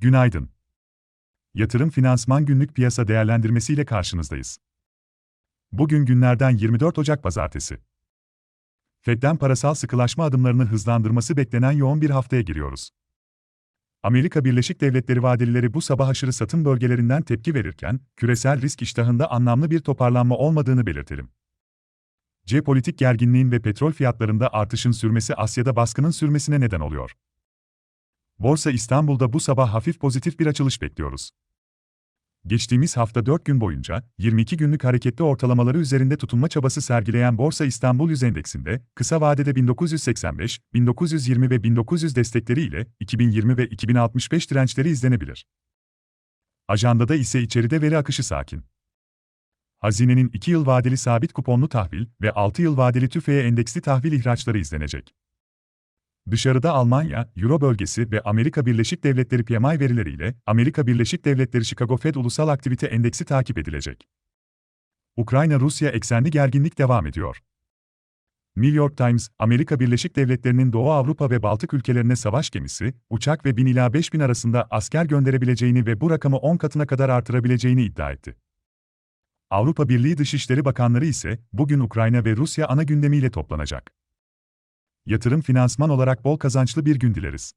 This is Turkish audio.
Günaydın. Yatırım Finansman Günlük Piyasa Değerlendirmesi ile karşınızdayız. Bugün günlerden 24 Ocak Pazartesi. Fed'den parasal sıkılaşma adımlarını hızlandırması beklenen yoğun bir haftaya giriyoruz. Amerika Birleşik Devletleri vadelileri bu sabah aşırı satım bölgelerinden tepki verirken, küresel risk iştahında anlamlı bir toparlanma olmadığını belirtelim. Jeopolitik gerginliğin ve petrol fiyatlarında artışın sürmesi Asya'da baskının sürmesine neden oluyor. Borsa İstanbul'da bu sabah hafif pozitif bir açılış bekliyoruz. Geçtiğimiz hafta 4 gün boyunca 22 günlük hareketli ortalamaları üzerinde tutunma çabası sergileyen Borsa İstanbul Yüz Endeksinde kısa vadede 1985, 1920 ve 1900 destekleri ile 2020 ve 2065 dirençleri izlenebilir. Ajandada ise içeride veri akışı sakin. Hazinenin 2 yıl vadeli sabit kuponlu tahvil ve 6 yıl vadeli tüfeğe endeksli tahvil ihraçları izlenecek. Dışarıda Almanya, Euro bölgesi ve Amerika Birleşik Devletleri PMI verileriyle Amerika Birleşik Devletleri Chicago Fed Ulusal Aktivite Endeksi takip edilecek. Ukrayna-Rusya eksenli gerginlik devam ediyor. New York Times, Amerika Birleşik Devletleri'nin Doğu Avrupa ve Baltık ülkelerine savaş gemisi, uçak ve 1000 ila 5000 arasında asker gönderebileceğini ve bu rakamı 10 katına kadar artırabileceğini iddia etti. Avrupa Birliği Dışişleri Bakanları ise bugün Ukrayna ve Rusya ana gündemiyle toplanacak. Yatırım finansman olarak bol kazançlı bir gün dileriz.